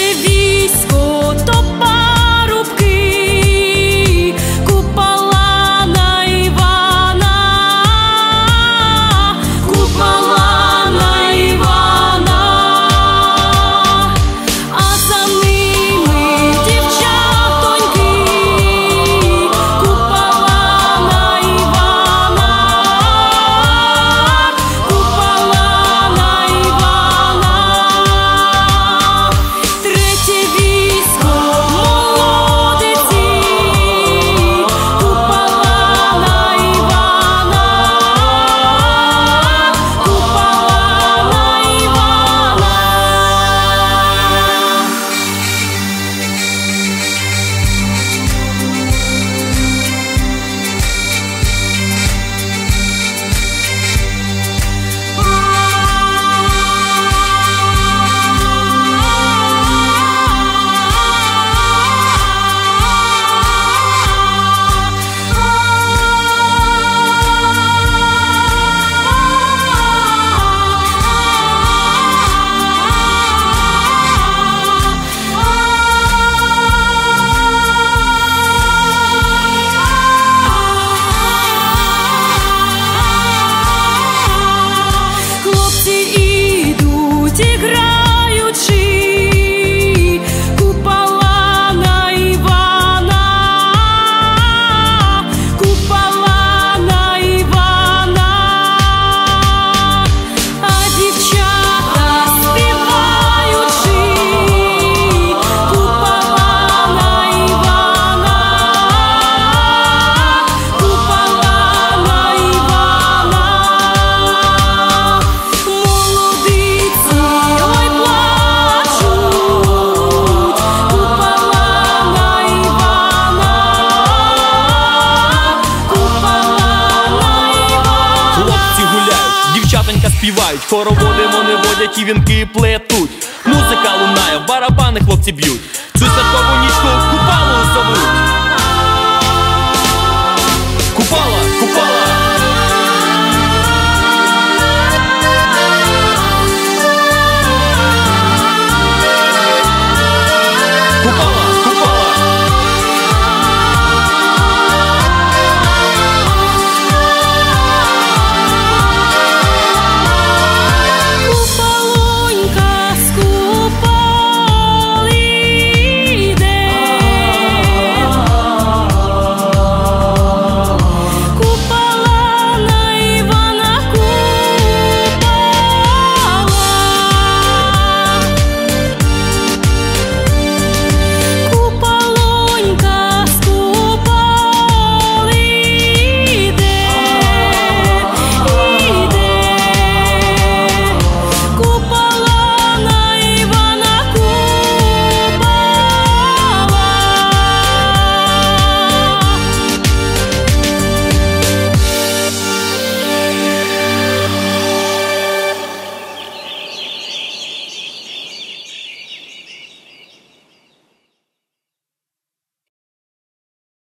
Baby співають, хороводи вони водять і вінки плетуть. Музика лунає, в барабани хлопці б'ють. Цю святкову нічку купалу зовуть. Купала, купала. Купала.